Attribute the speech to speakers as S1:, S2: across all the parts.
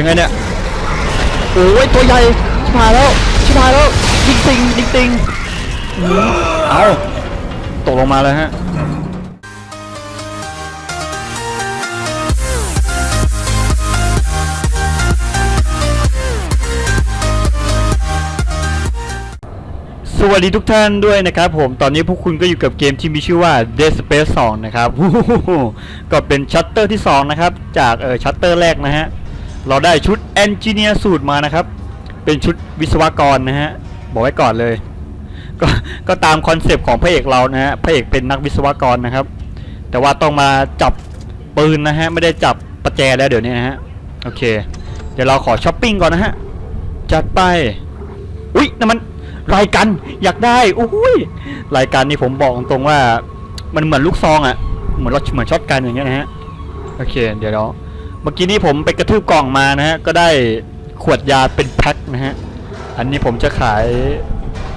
S1: ยังไงเนี่ยโอ้ยตัวใหญ่ชิบหายแล้วชิบหายแล้วดิงติงดิงติงอื้อหือเอาตกลงมาเลยฮะสวัสดีทุกท่านด้วยนะครับผมตอนนี้พวกคุณก็อยู่กับเกมที่มีชื่อว่า Dead Space 2 นะครับก็เป็นชัตเตอร์ที่ 2 นะครับ จากเออชัตเตอร์แรกนะฮะ เราได้ชุด Engineer สูตรมานะครับ เป็นชุดวิศวกรนะฮะ บอกไว้ก่อนเลยก็ก็ตามคอนเซปต์ของพระเอกเรานะฮะ พระเอกเป็นนักวิศวกรนะครับ แต่ว่าต้องมาจับปืนนะฮะ ไม่ได้จับประแจแล้วเดี๋ยวนี้นะฮะ โอเค เดี๋ยวเราขอช้อปปิ้งก่อนนะฮะ จัดไป อุ๊ยนั่นมันรายการอยากได้อุ้ยรายการนี้ผมบอกตรงๆว่า มันเหมือนลูกซองอะ่ะ เหมือนรถเหมือนช็อตกันอย่างเงี้ยนะฮะ โอเค เดี๋ยวเรา เมื่อกี้นี้ผมไปกระทืบกล่องมานะฮะ ก็ได้ขวดยาเป็นแพ็คนะฮะ อันนี้ผมจะขาย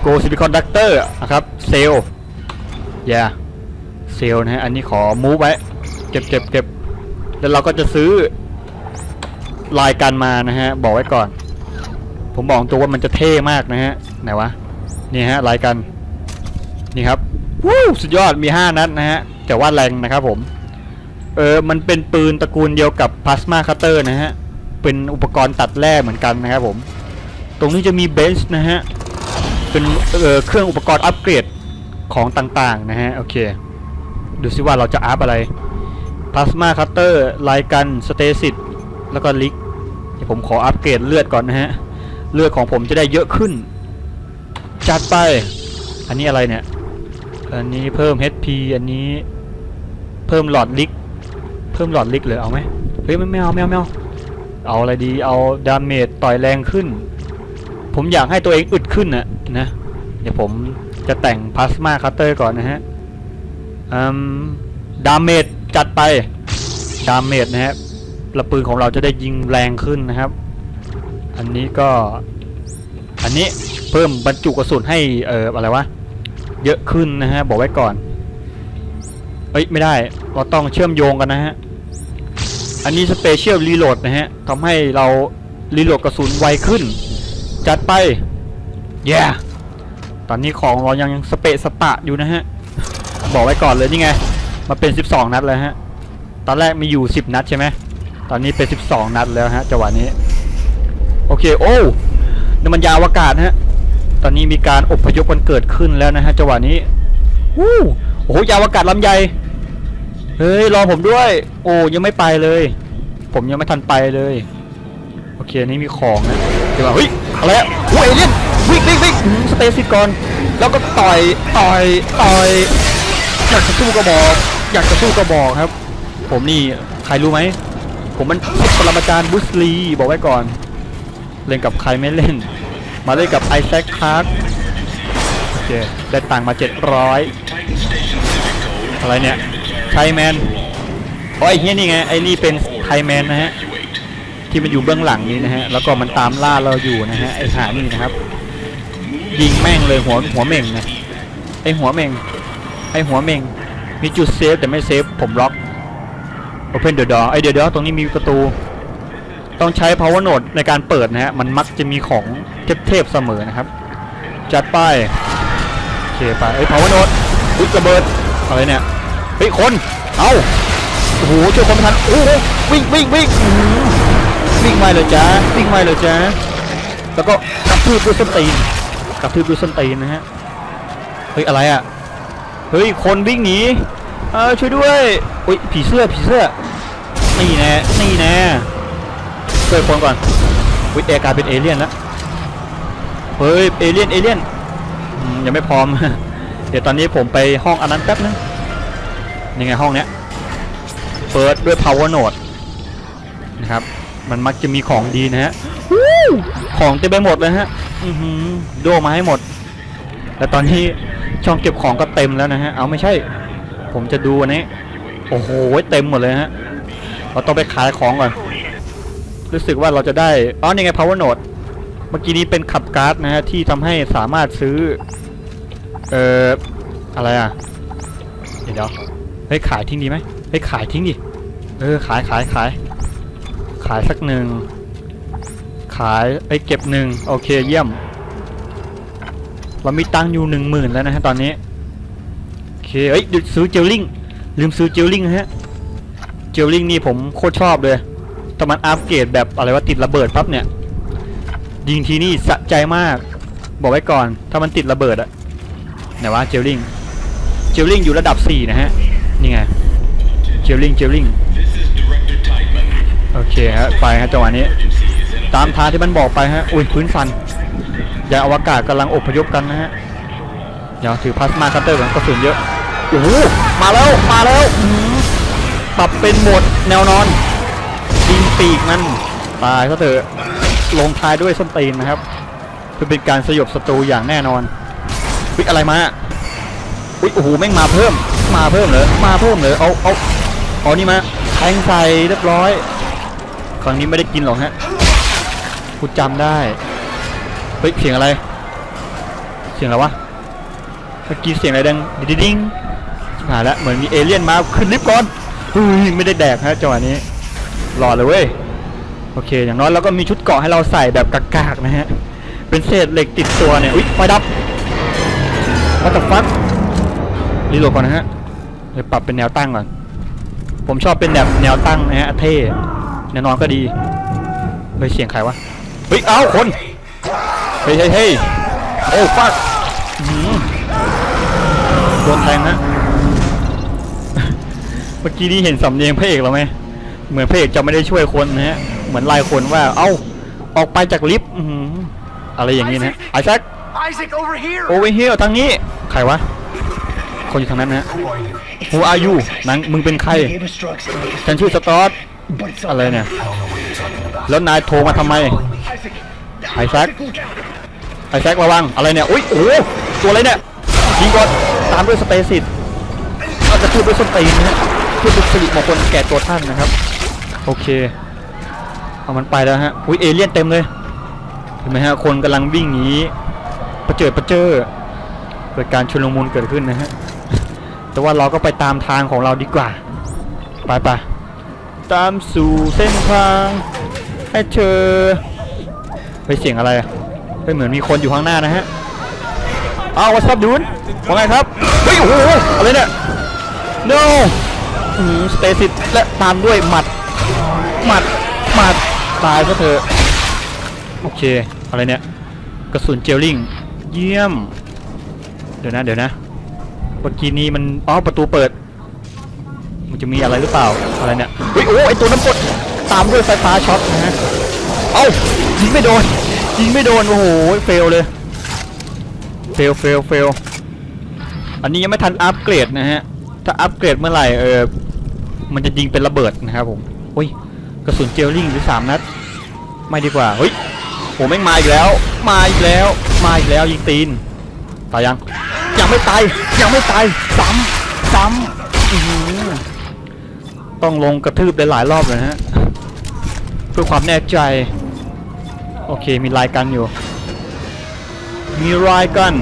S1: โกซิลิคอนดักเตอร์นะครับเซลยาเซลนะฮะ อันนี้ขอมูฟไว้ เก็บเก็บเก็บแล้วเราก็จะซื้อรายการมานะฮะ บอกไว้ก่อน ผมบอกตัวว่ามันจะเท่มากนะฮะ ไหนวะ นี่ฮะรายกันนี่ครับวู้สุดยอดมี 5 นัดนะฮะแต่ว่าแรงนะครับผม เออ มันเป็นปืนตระกูลเดียวกับพลาสมาคัตเตอร์นะฮะ เป็นอุปกรณ์ตัดแร่เหมือนกันนะครับผม ตรงนี้จะมีเบนช์นะฮะ เป็นเออเครื่องอุปกรณ์อัปเกรดของต่างๆนะฮะ โอเค ดูซิว่าเราจะอัพอะไร พลาสมาคัตเตอร์ไลกัน สเตซิตแล้วก็ลิกเดี๋ยวผมขออัปเกรดเลือดก่อนนะฮะ เลือดของผมจะได้เยอะขึ้น จัดไป อันนี้อะไรเนี่ย อันนี้เพิ่ม HP อันนี้เพิ่มหลอดลิก เพิ่มหลอดลิกเลยเอาไหมเฮ้ยไม่ไม่เอาไม่เอาไม่เอาเอาอะไรดีเอาดาเมจต่อยแรงขึ้น ผมอยากให้ตัวเองอึดขึ้นนะนะเดี๋ยวผมจะแต่งพลาสมาคัตเตอร์ก่อนนะฮะดาเมจจัดไปดาเมจนะฮะระปืนของเราจะได้ยิงแรงขึ้นนะครับ อันนี้ก็ อันนี้เพิ่มบรรจุกระสุนให้เอ่ออะไรวะเยอะขึ้นนะฮะบอกไว้ก่อนเอ้ยไม่ได้เราต้องเชื่อมโยงกันนะฮะ อันนี้สเปเชียลรีโหลดนะฮะทำให้เรารีโหลดกระสุนไวขึ้น จัดไปเย้ตอนนี้ของเรายังสเปะสปะอยู่นะฮะ บอกไว้ก่อนเลยนี่ไง มาเป็น 12 นัดเลยฮะ ตอนแรกมีอยู่ 10 นัดใช่ไหม ตอนนี้เป็น 12 นัดแล้วฮะจังหวะนี้ โอเคโอ้น้ำมันยาวอวกาศนะฮะ ตอนนี้มีการอบพยพกันเกิดขึ้นแล้วนะฮะจังหวะนี้วู้โอ้โหยาวอวกาศลำใหญ่ เฮ้ยรอผมด้วย โอ้ยังไม่ไปเลย ผมยังไม่ทันไปเลย โอเคนี่มีของนะเดี๋ยวมาเฮ้ยอะไรอะโอ้ยเอเลี่ยนวิ่งวิ่งวิ่งสเตซิก่อนแล้วก็ต่อยต่อยต่อยอยากจะสู้กระบอก อยากจะสู้กระบอกครับ ผมนี่ใครรู้ไหมผมมันปรมาจารย์บุสลีบอกไว้ก่อน เล่นกับใครไม่เล่น มาเล่นกับไอแซคคาร์ดโอเคได้ตังค์มา 700 อะไรเนี่ย ไทแมนโอ้ยเฮียนี่ไงไอ้นี่เป็นไทแมนนะฮะที่มันอยู่เบื้องหลังนี้นะฮะแล้วก็มันตามล่าเราอยู่นะฮะไอ้หานี่นะครับ ยิงแม่งเลยหัวหัวเม่งนะไอ้หัวเม่งไอ้หัวเม่งมีจุดเซฟแต่ไม่เซฟผมล็อก Open the door ไอ้เดี๋ยวเดี๋ยวตรงนี้มีประตู ต้องใช้ power node ในการเปิดนะฮะมันมักจะมีของเทพๆเสมอนะครับ จัดไปโอเคไปเอ้ power node อุ๊ยระเบิดอะไรเนี่ย เฮ้ยคนเอาโอ้โหช่วยคนไม่ทันโอ้โหวิ่งวิ่งวิ่งวิ่งไม่เลยจ้าวิ่งไม่เลยจ้าแล้วก็กระทืบด้วยส้นตีนกระทืบด้วยส้นตีนนะฮะเฮ้ยอะไรอะเฮ้ยคนวิ่งหนีเออช่วยด้วยอุ้ยผีเสื้อผีเสื้อนี่แน่นี่แน่ช่วยคนก่อนวิทย์แอร์กายเป็นเอเลี่ยนแล้วเฮ้ยเอเลี่ยนเอเลี่ยนยังไม่พร้อม เดี๋ยวตอนนี้ผมไปห้องอันนั้นแป๊บนึง นี่ไงห้องเนี้ยเปิดด้วย power node นะครับ มันมักจะมีของดีนะฮะของเต็มไปหมดเลยฮะอือหือโดมาให้หมด แต่ตอนนี้ช่องเก็บของก็เต็มแล้วนะฮะ เอาไม่ใช่ ผมจะดูอันนี้ โอ้โหเต็มหมดเลยฮะเราต้องไปขายของก่อน รู้สึกว่าเราจะได้อ๋อนี่ไง power node เมื่อกี้นี้เป็นขับการ์ดนะฮะที่ทำให้สามารถซื้อ เอ่อ อะไรอะ เดี๋ยว เฮ้ยขายทิ้งดีไหมเฮ้ยขายทิ้งดิ เออขายขายขาย ขายสักหนึ่ง ขายไอ้ยเก็บหนึ่งโอเคเยี่ยม เรามีตังค์อยู่หนึ่งหมื่นแล้วนะฮะตอนนี้ โอเคเอ้ยเดี๋ยวซื้อเจลลิงลืมซื้อเจลลิงฮะ เจลลิงนี่ผมโคตรชอบเลยแต่มันอัปเกรดแบบอะไรว่าติดระเบิดปั๊บเนี่ย ยิงทีนี่สะใจมาก บอกไว้ก่อนถ้ามันติดระเบิดอะไหนวะเจลลิง เจลลิงอยู่ระดับ4นะฮะ เจลลิงเจลลิงโอเคฮะไปฮะจังหวะนี้ ตามทางที่มันบอกไปฮะอุ้ยพื้นฟันยานอวกาศกำลังอพยพกันนะฮะเดี๋ยวถือพลาสมาคัตเตอร์ก่อนกระสุนเยอะโอ้โหมาแล้วมาแล้วปรับเป็นโหมดแนวนอนยิงปีกมันตายก็เถอะลงท้ายด้วยส้นตีนนะครับเพื่อเป็นการสยบศัตรูอย่างแน่นอนวิอะไรมาอุ้ยโอ้โหแม่งมาเพิ่ม มาเพิ่มเหรอมาเพิ่มเหรอเอาเอา เอานี่มาแทงใส่เรียบร้อย ครั้งนี้ไม่ได้กินหรอกฮะกูจำได้ เฮ้ยเสียงอะไร เสียงอะไรวะเมื่อกี้เสียงอะไรดังดิดดิ้งหายแล้วเหมือนมีเอเลี่ยนมาขึ้นลิฟต์ก่อนเฮ้ยไม่ได้แดกฮะจังหวะนี้รอเลยเว้ยโอเค อย่างน้อยเราก็มีชุดเกาะให้เราใส่แบบกากๆนะฮะ เป็นเศษเหล็กติดตัวเนี่ย อุ๊ยไฟดับ What the fuck รีโหลดก่อนนะฮะเดี๋ยวปรับเป็นแนวตั้งก่อน ผมชอบเป็นแบบแนวตั้งนะฮะเท่แนวนอนก็ดีเฮ้ยเสียงใครวะเฮ้ยเอ้าคนเฮ้ยเฮ้ยเฮ้ยโอ้ฟักโดนแทงนะเมื่อกี้นี้เห็นสำเนียงพระเอกเราไหมเหมือนพระเอกจะไม่ได้ช่วยคนนะฮะเหมือนไล่คนว่า เอ้าออกไปจากลิฟต์อื้อหืออะไรอย่างนี้นะฮะไอแซค
S2: Isaac, over here!
S1: โอเวอร์เฮลทางนี้ ใครวะ คนอยู่ทางนั้นนะฮะ
S2: Who are you?
S1: นังมึงเป็นใคร ฉันชื่อสตอต
S2: but it's
S1: อะไรเนี่ย แล้วนายโทรมาทำไม
S2: Isaac!
S1: Isaac?
S2: look out!
S1: ไอแซคระวัง อะไรเนี่ย อุ้ย โอ้ตัวอะไรเนี่ยยิงก่อน ตามด้วยสเปซิตเราจะพูดด้วยส้นตีนนะเพื่อเป็นสิริมงคลแก่ตัวท่านนะครับ โอเค เอามันไปแล้วฮะ อุ้ย เอเลี่ยนเต็มเลย เห็นไหมฮะ คนกำลังวิ่งหนีประเจิดประเจอเกิดการชุลมุนเกิดขึ้นนะฮะ แต่ว่าเราก็ไปตามทางของเราดีกว่า ไปไปตามสู่เส้นทางให้เธอไปเสียงอะไรอะเฮ้ยเหมือนมีคนอยู่ข้างหน้านะฮะเอาวัสับดูนว่าไงครับเฮ้ยโอ้โหอะไรเนี่ย no สเตซิตและตามด้วยหมัดหมัดหมัดตายซะเถอะโอเค อะไรเนี่ย กระสุนเจลลิง เยี่ยม เดี๋ยวนะ เดี๋ยวนะ เมื่อกี้นี้มันอ๋อประตูเปิด มันจะมีอะไรหรือเปล่าอะไรเนี่ยเฮ้ยโอ้ไอตัวน้ำกดตามด้วยไฟฟ้าช็อตนะฮะเอ้ายิงไม่โดนยิงไม่โดนโอ้โหเฟลเลยเฟลเฟลเฟลอันนี้ยังไม่ทันอัปเกรดนะฮะถ้าอัปเกรดเมื่อไหร่เออมันจะยิงเป็นระเบิดนะครับผมอุ้ยกระสุนเจลลิงหรือสามนัดไม่ดีกว่าเฮ้ยโหแม่งมาอีกแล้ว มาอีกแล้ว มาอีกแล้วยิงตีนตายยัง ยังไม่ตายยังไม่ตายซ้ำซ้ำอือต้องลงกระทืบหลายรอบเลยฮะเพื่อความแน่ใจ โอเคมีลายกันอยู่ มีลายกัน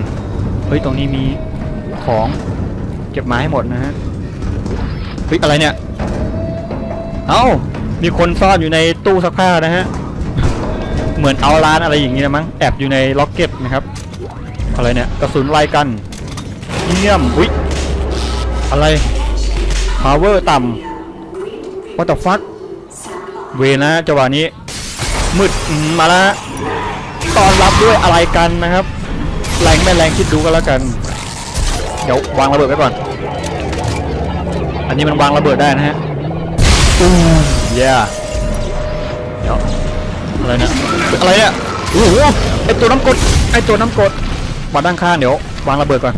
S1: เฮ้ยตรงนี้มีของเก็บมาให้หมดนะฮะเฮ้ยอะไรเนี่ยเอ้ามีคนซ่อนอยู่ในตู้ซักผ้านะฮะ เหมือนเอาร้านอะไรอย่างนี้นะมั้ง แอบอยู่ในล็อกเก็ตนะครับ อะไรเนี่ย กระสุนไล่กัน เยี่ยมอุ้ยอะไร power ต่ำ what the fuck เวนะจังหวะนี้ มืดมมาแล้วฮะตอนรับด้วยอะไรกันนะครับ แรงไม่แรงคิดดูกันแล้วกัน เดี๋ยววางระเบิดไว้ก่อน อันนี้มันวางระเบิดได้นะฮะอู้เย่เดี๋ยวอะไรเนี่ยอะไรเนี่ยโอ้โหไอตัวน้ำกรดไอตัวน้ำกรดมาด้านข้างเดี๋ยววางระเบิดก่อน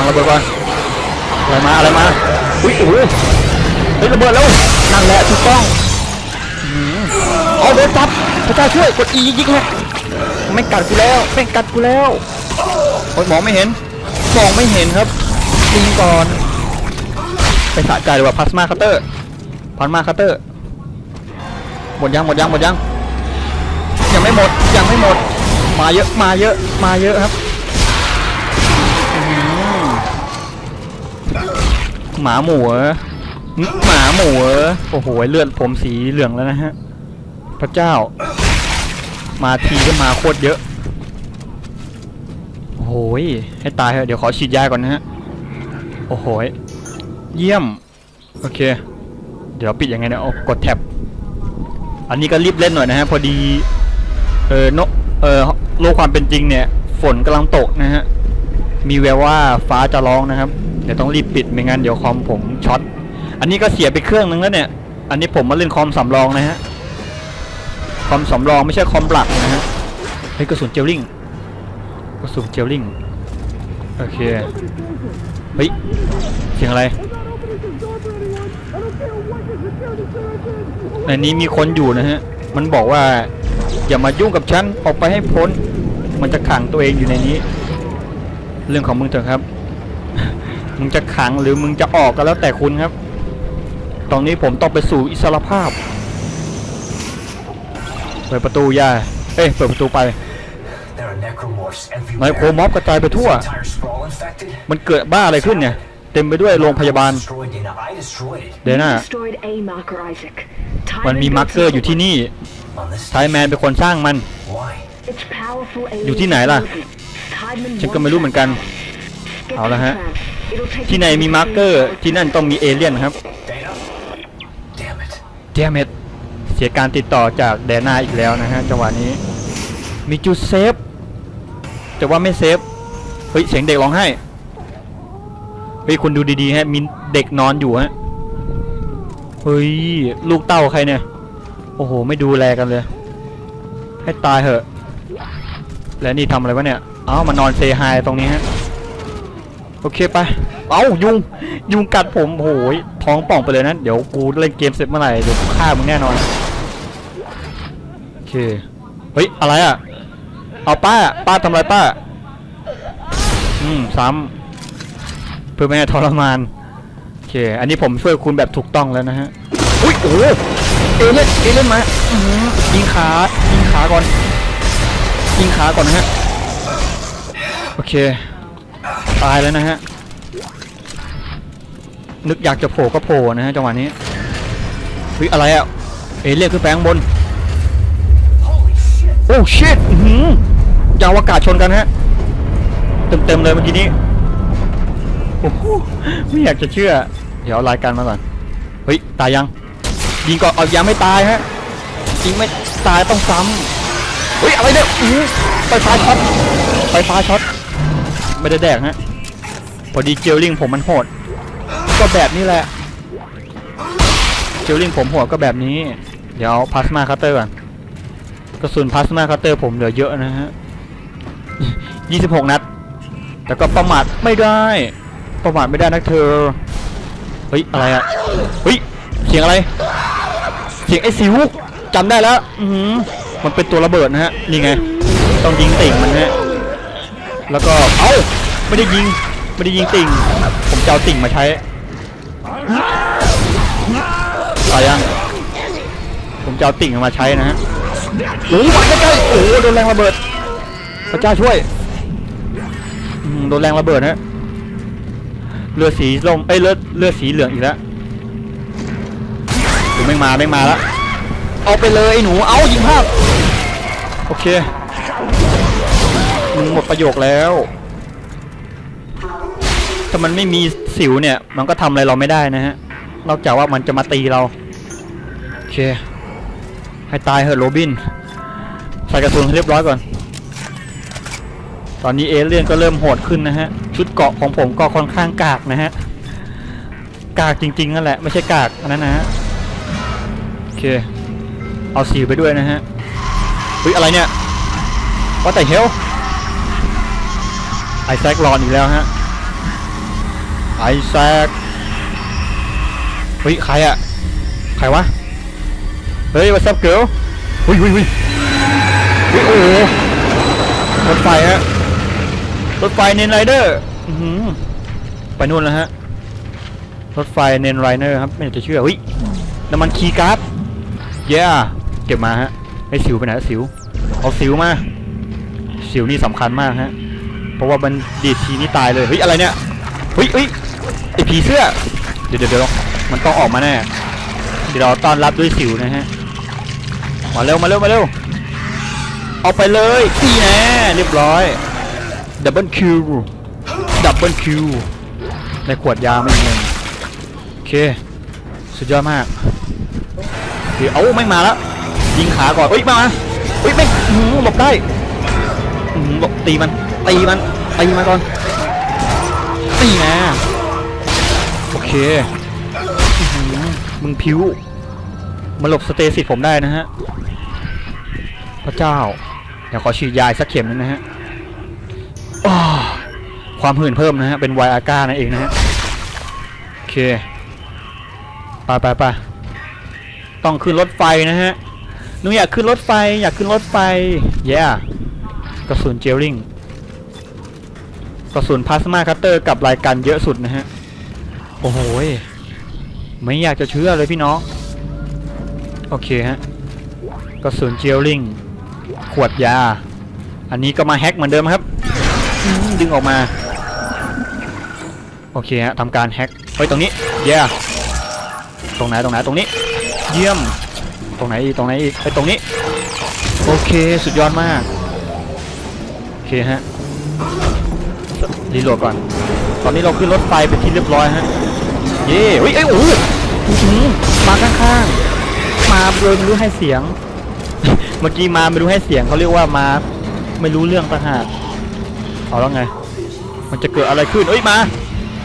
S1: วางระเบิดก่อนอะไรมาอะไรมาอุ้ยโอ้โหเฮ้ยระเบิดแล้วนั่นแหละถูกต้องอืมเอาโดนจับพระเจ้าช่วยกดอียิงๆเลยไม่กัดกูแล้วไม่กัดกูแล้วโอ้ยมองไม่เห็นมองไม่เห็นครับยิงก่อนไปสะใจดีกว่าพลาสมาคัตเตอร์พลาสมาคัตเตอร์หมดยังหมดยังหมดยังยังไม่หมดยังไม่หมด มาเยอะมาเยอะมาเยอะครับ หมาหมูเหรอหมาหมูเหรอโอ้โหเลือดผมสีเหลืองแล้วนะฮะ พระเจ้า มาทีก็มาโคตรเยอะโอ้โหให้ตายเถอะเดี๋ยวขอฉีดยาก่อนนะฮะโอ้โหเยี่ยม โอเค เดี๋ยวปิดยังไงเนี่ยเอากดแท็บอันนี้ก็รีบเล่นหน่อยนะฮะ พอดี เออโนเออโลกความเป็นจริงเนี่ย ฝนกำลังตกนะฮะ มีแววว่าฟ้าจะร้องนะครับ เดี๋ยวต้องรีบปิดไม่งั้นเดี๋ยวคอมผมช็อต อันนี้ก็เสียไปเครื่องนึงแล้วเนี่ย อันนี้ผมมาเล่นคอมสำรองนะฮะ คอมสำรองไม่ใช่คอมหลักนะฮะเฮ้ยกระสุนเจลลิงกระสุนเจลลิงโอเค เฮ้ย เสียงอะไร ในนี้มีคนอยู่นะฮะ มันบอกว่าอย่ามายุ่งกับฉัน ออกไปให้พ้น มันจะขังตัวเองอยู่ในนี้ เรื่องของมึงเถอะครับ มึงจะขังหรือมึงจะออกก็แล้วแต่คุณครับตอนนี้ผมต้องไปสู่อิสรภาพ เปิดประตูยาเอ้ยเปิดประตูไป
S2: There are necromorphs
S1: นายโค
S2: everywhere.
S1: มอฟกระจายไปทั่ว มันเกิดบ้าอะไรขึ้นเนี่ย เต็มไปด้วยโรงพยาบาล เดน่า มันมีมาร์เกอร์อยู่ที่นี่ไทแมนเป็นคนสร้างมัน อยู่ที่ไหนล่ะ ฉันก็ไม่รู้เหมือนกัน เอาละฮะ
S3: the plan. It'll take
S1: ที่ไหน
S3: you
S1: มี
S3: to
S1: มาร์กเกอร์
S3: the
S1: ที่นั่นต้องมีเอเลี่ยนครับ
S2: Dana? Damn it.
S1: เดียเมดเสียการติดต่อจากแดนาอีกแล้วนะฮะจังหวะนี้ มีจุดเซฟ แต่ว่าไม่เซฟ เฮ้ย เสียงเด็กร้องไห้ เฮ้ยคุณดูดีๆฮะมีเด็กนอนอยู่ฮะ เฮ้ย ลูกเต้าใครเนี่ย โอ้โห ไม่ดูแลกันเลย ให้ตายเหอะ แล้วนี่ทำอะไรวะเนี่ย เอ้ามานอนเซฮายตรงนี้ฮะ โอเคไป เอ้ายุงยุงกัดผมโอ้โหยท้องป่องไปเลยนะเดี๋ยวกูเล่นเกมเสร็จเมื่อไหร่เดี๋ยวกูฆ่ามึงแน่นอนโอเคเฮ้ยอะไรอะเอาป้าป้าทำอะไรป้า อืมซ้ำเพื่อไม่ให้ทรมานโอเค อันนี้ผมช่วยคุณแบบถูกต้องแล้วนะฮะอุ้ยโอ้เอเล่นเอเล่นมาอื้อหือยิงขายิงขาก่อนยิงขาก่อนนะฮะโอเค ตายแล้วนะฮะ นึกอยากจะโผล่ก็โผล่นะฮะจังหวะนี้เฮ้ยอะไรอะเอเลี่ยนขึ้นไปข้างบน โอ้ชิตหือยางอวกาศชนกันฮะ เต็มๆเลยเมื่อกี้นี้ โอ้โหไม่อยากจะเชื่อ เดี๋ยวรายการมาก่อน เฮ้ย ตายยัง ยิงก่อนเอายังไม่ตายฮะยิงไม่ตายต้องซ้ำเฮ้ย อะไรเนี่ยไฟฟ้าช็อตไฟฟ้าช็อต ไม่ได้แดกฮะ พอดีเจลลิงผมมันโหด ก็แบบนี้แหละเจลลิงผมโหดก็แบบนี้ เดี๋ยวพลาสมาคัตเตอร์ก่อน กระสุนพลาสมาคัตเตอร์ผมเหลือเยอะนะฮะ26นัด แต่ก็ประมาทไม่ได้ ประมาทไม่ได้นะเธอ เฮ้ย อะไรอะเฮ้ย เสียงอะไร เสียงไอ้สิวจำได้แล้ว อืมันเป็นตัวระเบิดนะฮะ นี่ไง ต้องยิงติ่งมันฮะ แล้วก็ เอ้า ไม่ได้ยิง ไม่ได้ยิงติ่ง ผมจะเอาติ่งมาใช้ตายยัง ผมจะเอาติ่งมาใช้นะฮะโอ้ยใกล้ๆโอ้โหโดนแรงระเบิด พระเจ้าช่วย โดนแรงระเบิดฮะเรือสีลมเอ้ยเรือเรือสีเหลืองอีกแล้วถึงไม่มาไม่มาแล้ว เอาไปเลยไอ้หนู เอายิงภาพ โอเคมึงหมดประโยคแล้วามันไม่มีสิวเนี่ย มันก็ทำอะไรเราไม่ได้นะฮะ นอกจากว่ามันจะมาตีเรา โอเค ให้ตายเหอะโรบิน ใส่กระสุนให้เรียบร้อยก่อน ตอนนี้เอเลี่ยนก็เริ่มโหดขึ้นนะฮะ ชุดเกาะของผมก็ค่อนข้างกากนะฮะ กากจริงๆนั่นแหละ ไม่ใช่กากอันนั้นนะฮะ โอเค เอาสีไปด้วยนะฮะเฮ้ยอะไรเนี่ยว่าแต่เฮลไอแซครอนอีกแล้วฮะ ไอแซคเฮ้ยใครอะใครวะ เฮ้ย what's up girl หุยหุยหุยหุยโอ้โหรถไฟฮะรถไฟเนนไรเดอร์อื้อหือไปนู่นแล้วฮะ รถไฟเนนไรเดอร์ครับไม่จะเชื่อเฮ้ยน้ำมันคีการ์ดเย้เก็บมาฮะไอ้สิวไปไหนสิว เอาสิวมา สิวนี่สำคัญมากฮะ เพราะว่ามันดีดทีนี่ตายเลย เฮ้ย อะไรเนี่ย เฮ้ยเฮ้ย ไอผีเสื้อเดี๋ยวเดี๋ยวเดี๋ยวมันต้องออกมาแน่ เดี๋ยวเราต้อนรับด้วยสิวนะฮะ มาเร็วมาเร็วมาเร็ว เอาไปเลยนี่แน่เรียบร้อยดับเบิลคิวดับเบิลคิวในขวดยาไม่เงินโอเค สุดยอดมากโอเคเอาไม่มาแล้วยิงขาก่อนเอ้ยมาเฮ้ยไม่อื้อหือหลบได้อื้อหือหลบตีมันตีมันตีมันก่อนตีนะ เคมึงพิ้วมาหลบสเตสิตผมได้นะฮะ พระเจ้า เดี๋ยวขอฉีดยาอีกสักเข็มนึงนะฮะความหื่นเพิ่มนะฮะ เป็นไวอาก้านั่นเองนะฮะ โอเค ไปไปไปต้องขึ้นรถไฟนะฮะหนูอยากขึ้นรถไฟ อยากขึ้นรถไฟเย้กระสุนเจลลิงกระสุนพลาสมาคัตเตอร์กับรายการเยอะสุดนะฮะ โอ้โหไม่อยากจะเชื่อเลยพี่น้อง โอเคฮะกระสุนเจลลิง ขวดยา อันนี้ก็มาแฮ็กเหมือนเดิมครับ ดึงออกมา โอเคฮะทำการแฮ็กเฮ้ยตรงนี้ เย้ตรงไหนตรงไหนตรงนี้ เยี่ยม ตรงไหนอีกตรงไหนอีกไปตรงนี้ โอเคสุดยอดมาก โอเคฮะรีโหลดก่อน ตอนนี้เราขึ้นรถไฟเป็นที่เรียบร้อยฮะ เย้เฮ้ยเอ้ยโอ้โหอื้อหือมาข้างๆ มาโดยไม่รู้ให้เสียง เมื่อกี้มาไม่รู้ให้เสียงเขาเรียกว่ามา ไม่รู้เรื่องต่างหากเอาแล้วไง มันจะเกิดอะไรขึ้นเอ้ยมา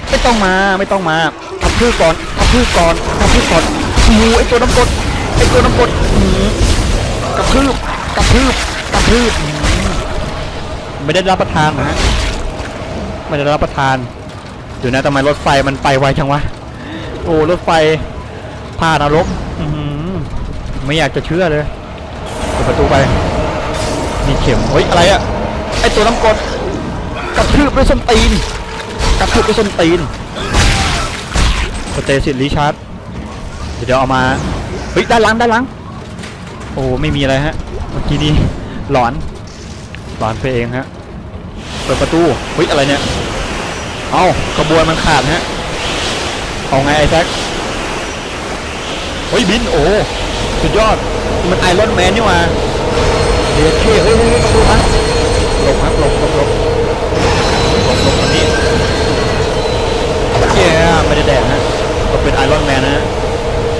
S1: ไม่ต้องมาไม่ต้องมาทับพืชก่อนทับพืชก่อนทับพืชก่อนโอ้โหไอตัวน้ำกรดไอตัวน้ำกรดอื้อหือกระพืบกระพืบกระพืบอื้อหือไม่ได้รับประทานนะฮะไม่ได้รับประทานเดี๋ยวนะทำไมรถไฟมันไปไวจังวะ โอ้รถไฟผ่านนรกอื้อหือไม่อยากจะเชื่อเลยเปิดประตูไป มีเข็มเฮ้ยอะไรอะไอตัวน้ำกรดกระทืบด้วยส้นตีนกระทืบด้วยส้นตีนสเตสิตรีชาร์ดเดี๋ยวเอามาเฮ้ยด้านหลังด้านหลังโอ้ไม่มีอะไรฮะเมื่อกี้นี้หลอนหลอนไปเองฮะเปิดประตูเฮ้ยอะไรเนี่ยเอาขบวนมันขาดฮะ เอาไงไอ้แซคเฮ้ยบินโอ้สุดยอดมันไอรอนแมนนี่ว่าเดี๋ยวเท่เฮ้ยเฮ้ยเฮ้ยประตูฮะหลบครับหลบหลบหลบหลบหลบตรงนี้เย้ไม่ได้แดงฮะก็เป็นไอรอนแมนนะฮะ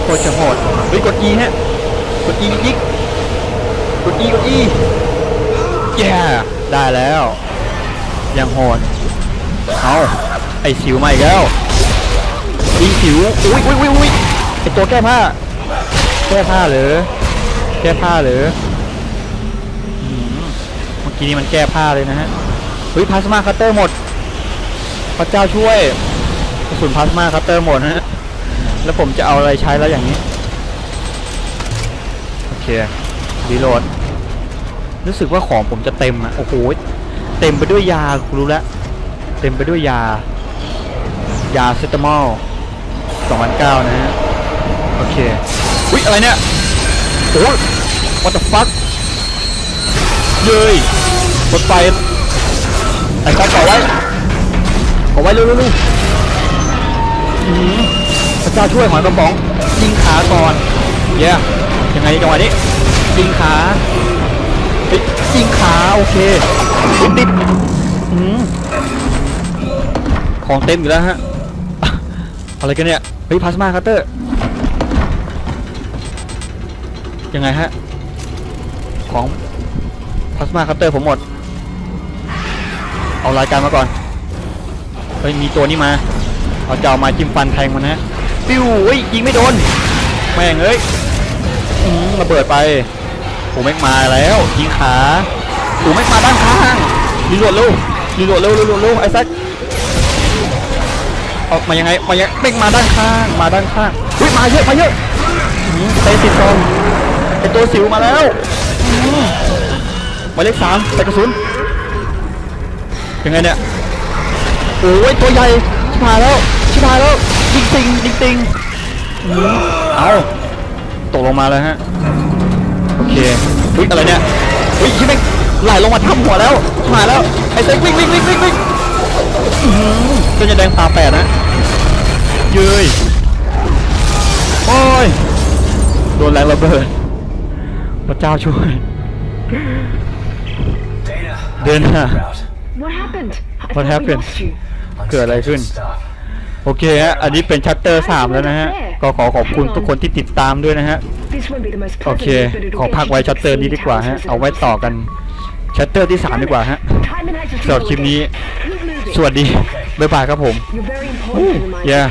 S1: โคตรจะโหดเฮ้ยกด E ฮะกด E ยิกกด E กด E เย้ได้แล้วยังโหดเอาไอสิวมาอีกแล้ว ยิงสิวอุ้ยอุ้ยอุ้ยอุ้ยไอตัวแก้ผ้า แก้ผ้าเหรอแก้ผ้าเหรออืมเมื่อกี้นี้มันแก้ผ้าเลยนะฮะเฮ้ยพลาสมาคัตเตอร์หมด พระเจ้าช่วยกระสุนพลาสมาคัตเตอร์หมดนะฮะแล้วผมจะเอาอะไรใช้แล้วอย่างนี้โอเครีโหลดรู้สึกว่าของผมจะเต็มอะโอ้โหเต็มไปด้วยยากูรู้แล้วเต็มไปด้วยยา ยาเซตามอล 2009 นะฮะ โอเค อุ๊ย อะไรเนี่ย โอ้ย what the fuck เย้ยรถไฟไอ้ข้าก่อไว้เอาไว้เร็วๆๆอื้อหือพระเจ้าช่วยหอยกระป๋องยิงขาก่อนเย้ยังไงจังหวะนี้ยิงขาเฮ้ยยิงขาโอเคติดติดอื้อหือของเต็มอยู่แล้วฮะ อะไรกันเนี่ย เฮ้ยพลาสมาคัตเตอร์ ยังไงฮะ ของพลาสมาคัตเตอร์ผมหมด เอารายการมาก่อน เฮ้ย มีตัวนี้มา เอาจะเอามาจิ้มฟันแทงมันนะฮะปิ้วเฮ้ย ยิงไม่โดน แม่งเอ้ยอื้อระเบิดไปโอ้แม่งมาแล้ว ยิงขาโอ้แม่งมาด้านข้างรีโหลดเร็วรีโหลดเร็วรีโหลดเร็วไอ้แซค ออกมายังไงมายังแม่งมาด้านข้างมาด้านข้างเฮ้ยมาเยอะมาเยอะอื้อเตะติดกองไอตัวสิวมาแล้วหมายเลขสามใส่กระสุนยังไงเนี่ยโอ้ยตัวใหญ่ชิบหายแล้วชิบหายแล้วจริงจริงจริงจริงอื้อเอาตกลงมาเลยฮะโอเคอุ้ยอะไรเนี่ยอุ้ยชิบแม่งไหลลงมาทับหัวแล้วหายแล้วไอเซ็กวิ่งวิ่งวิ่งวิ่งวิ่ง อื้อหือเส้นจะแดงตาแปดนะเย้ยโอ้ย โดนแรงระเบิดพระเจ้าช่วย
S2: Dana. I
S1: Dana.
S2: figured it out.
S3: What happened? I
S1: What
S3: thought we
S1: happened?
S3: lost you.
S1: เกิดอะไรขึ้น
S2: Unscheduled stuff.
S1: โอเคฮะ อันนี้เป็นชัตเตอร์สามแล้วนะฮะ ก็ขอขอบคุณทุกคนที่ติดตามด้วยนะฮะ
S3: This won't be the most
S1: โอ
S3: pleasant
S1: เค
S3: news, but it'll
S1: ขอ
S3: get
S1: พัก
S3: you
S1: ไว้
S3: to
S1: ชัตเตอร์นี้
S3: see
S1: ดีกว่าฮะ
S3: Towers'
S1: เอาไว้ต่อกันชัตเตอร์ที่สามดีกว่าฮะ
S3: Tideman has to
S1: สำหรับคลิปนี้
S3: Keep moving.
S1: สวัสดี บ๊ายบายครับผม
S3: You're very important to the mine.
S1: yeah